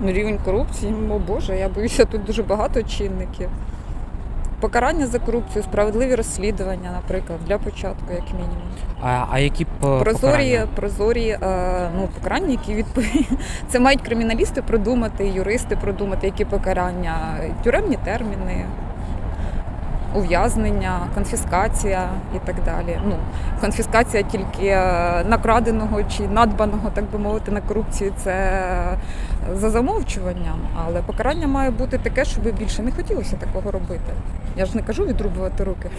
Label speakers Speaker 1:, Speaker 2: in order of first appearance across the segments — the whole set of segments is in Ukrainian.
Speaker 1: Ну, рівень корупції, о Боже, я боюся, тут дуже багато чинників. Покарання за корупцію, справедливі розслідування, наприклад, для початку, як мінімум.
Speaker 2: А, а які
Speaker 1: Прозорі,
Speaker 2: покарання?
Speaker 1: прозорі е, ну, покарання, які відповідні. Це мають криміналісти продумати, юристи продумати, які покарання, тюремні терміни, ув'язнення, конфіскація і так далі. Ну, конфіскація тільки е, накраденого чи надбаного, так би мовити, на корупцію це за замовчуванням. Але покарання має бути таке, щоб більше не хотілося такого робити. Я ж не кажу відрубувати руки.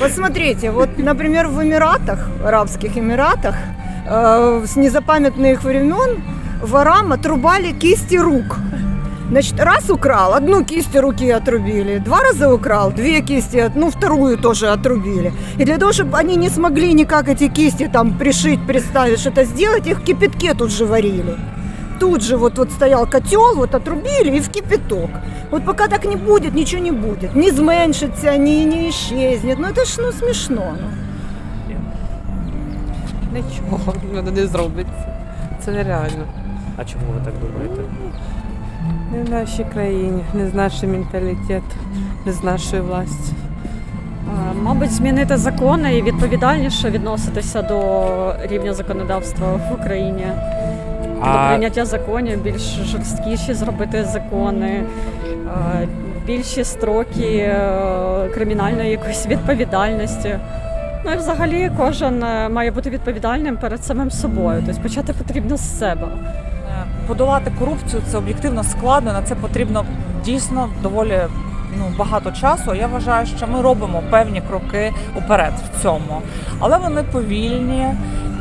Speaker 3: Вот смотрите, вот, например, в Эмиратах, Арабских Эмиратах, э, с незапамятных времен ворам отрубали кисти рук. Значит, раз украл, одну кисть руки отрубили, два раза украл, две кисти, от- ну, вторую тоже отрубили. И для того, чтобы они не смогли никак эти кисти там пришить, представить, что-то сделать, их в кипятке тут же варили. Тут же вот, вот стоял котел, вот отрубили и в кипяток. Вот пока так не будет, ничего не будет. Не зменшится, не, не исчезнет. Ну это ж ну, смешно. Ну.
Speaker 4: Нічого воно не зробиться. Це нереально.
Speaker 2: А чому ви так думаєте?
Speaker 4: Не в нашій країні, не з нашим менталітетом, не з нашою властю.
Speaker 5: Мабуть, змінити закони і відповідальніше відноситися до рівня законодавства в Україні, до прийняття законів, більш жорсткіші зробити закони, більші строки е, кримінальної якоїсь відповідальності. Ну і взагалі кожен е, має бути відповідальним перед самим собою. Тобто почати потрібно з себе.
Speaker 6: Подолати корупцію це об'єктивно складно. На це потрібно дійсно доволі ну, багато часу. Я вважаю, що ми робимо певні кроки уперед в цьому, але вони повільні.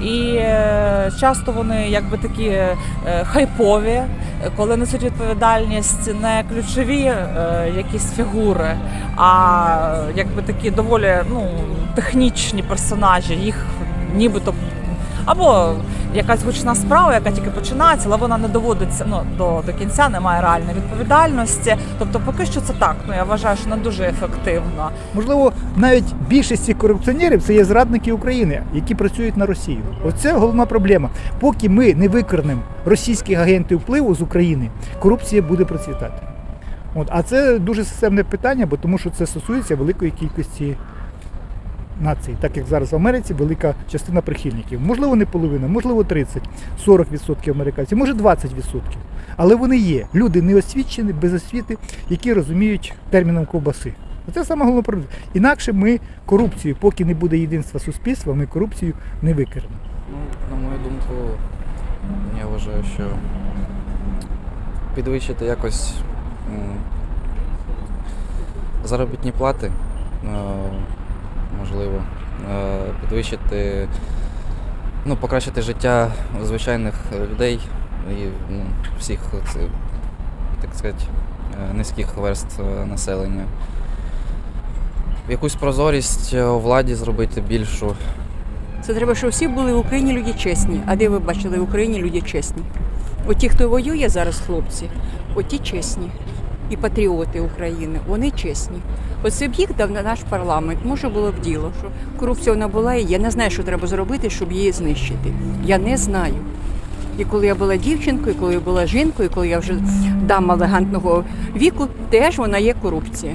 Speaker 6: І е, часто вони якби такі е, хайпові, коли несуть відповідальність не ключові е, якісь фігури, а якби такі доволі ну, технічні персонажі, їх нібито або якась гучна справа, яка тільки починається, але вона не доводиться ну, до, до кінця, немає реальної відповідальності. Тобто, поки що це так. Ну я вважаю, що не дуже ефективно.
Speaker 7: Можливо, навіть більшість цих корупціонерів це є зрадники України, які працюють на Росію. Оце головна проблема. Поки ми не викорнемо російських агентів впливу з України, корупція буде процвітати. От, а це дуже системне питання, бо тому що це стосується великої кількості націй, так як зараз в Америці велика частина прихильників. Можливо, не половина, можливо, 30, 40% американців, може 20%. Але вони є. Люди неосвічені, без освіти, які розуміють терміном ковбаси. Це саме головна проблема. Інакше ми корупцію, поки не буде єдинства суспільства, ми корупцію не викоримо.
Speaker 8: Ну, на мою думку, я вважаю, що підвищити якось заробітні плати, е, можливо, е, підвищити, ну, покращити життя звичайних людей і ну, всіх, так сказати, е, низьких верств е, населення. Якусь прозорість у владі зробити більшу.
Speaker 9: Це треба, щоб всі були в Україні люди чесні. А де ви бачили в Україні люди чесні? От ті, хто воює зараз, хлопці, от ті чесні. І патріоти України, вони чесні. Оце б їх дав на наш парламент, може було б діло, що корупція вона була і я не знаю, що треба зробити, щоб її знищити. Я не знаю. І коли я була дівчинкою, і коли я була жінкою, і коли я вже дама елегантного віку, теж вона є корупція.